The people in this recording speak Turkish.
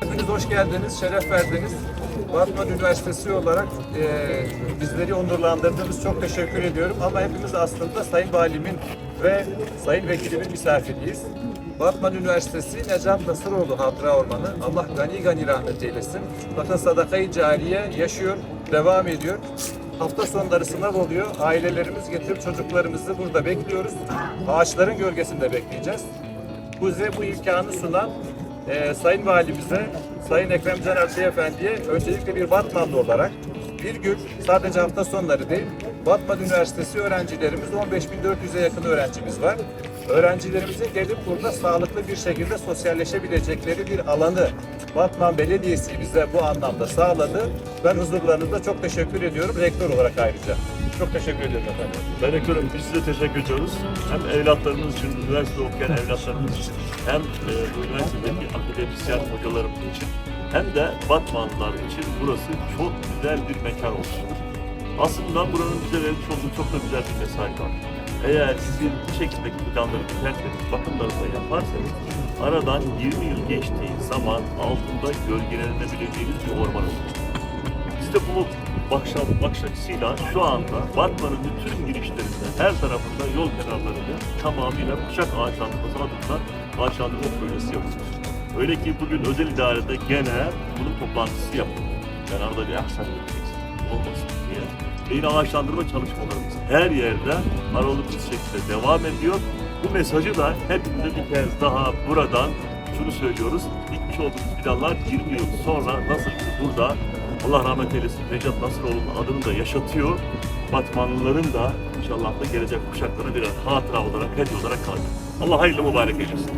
Hepiniz hoş geldiniz, şeref verdiniz. Batman Üniversitesi olarak e, bizleri onurlandırdığınız çok teşekkür ediyorum. Ama hepimiz aslında Sayın Valimin ve Sayın Vekilimin misafiriyiz. Batman Üniversitesi Necat Nasıroğlu Hatıra Ormanı. Allah gani gani rahmet eylesin. Bakın sadakayı cariye yaşıyor, devam ediyor. Hafta sonları sınav oluyor. Ailelerimiz getirip çocuklarımızı burada bekliyoruz. Ağaçların gölgesinde bekleyeceğiz. Bize bu imkanı sunan e, Sayın Valimize, Sayın Ekrem Can Ersoy Efendi'ye öncelikle bir Batmanlı olarak bir gün sadece hafta sonları değil, Batman Üniversitesi öğrencilerimiz 15.400'e yakın öğrencimiz var. Öğrencilerimizin gelip burada sağlıklı bir şekilde sosyalleşebilecekleri bir alanı Batman Belediyesi bize bu anlamda sağladı. Ben huzurlarınızda çok teşekkür ediyorum rektör olarak ayrıca. Çok teşekkür ediyorum efendim. Ben Ekrem, biz size teşekkür ediyoruz. Hem evlatlarımız için, üniversitede okuyan evlatlarımız için, hem e, bu üniversitedeki akademisyen hocalarımız için, hem de Batmanlılar için burası çok güzel bir mekan olsun. Aslında buranın bize vermiş olduğu çok da güzel bir mesaj var. Eğer sizin bu şekildeki planları tertemiz bakımlarını da yaparsanız, aradan 20 yıl geçtiği zaman altında gölgelenebileceğiniz bir orman olur. Biz de bu bakış, açısıyla şu anda Batman'ın bütün girişlerinde, her tarafında yol kenarlarını tamamıyla kuşak ağaçlandırması adına ağaçlandırma projesi yapıyoruz. Öyle ki bugün özel idarede gene bunun toplantısı yapıldı. Yani arada bir aksaklık olmasın diye. Yine ağaçlandırma çalışmalarımız her yerde aralıksız şekilde devam ediyor. Bu mesajı da hepimize bir kez daha buradan şunu söylüyoruz. Dikmiş olduğumuz binalar 20 yıl sonra nasıl ki burada Allah rahmet eylesin Necat Nasıroğlu'nun adını da yaşatıyor. Batmanlıların da inşallah da gelecek kuşaklara birer hatıra olarak, hediye olarak kalacak. Allah hayırlı mübarek eylesin.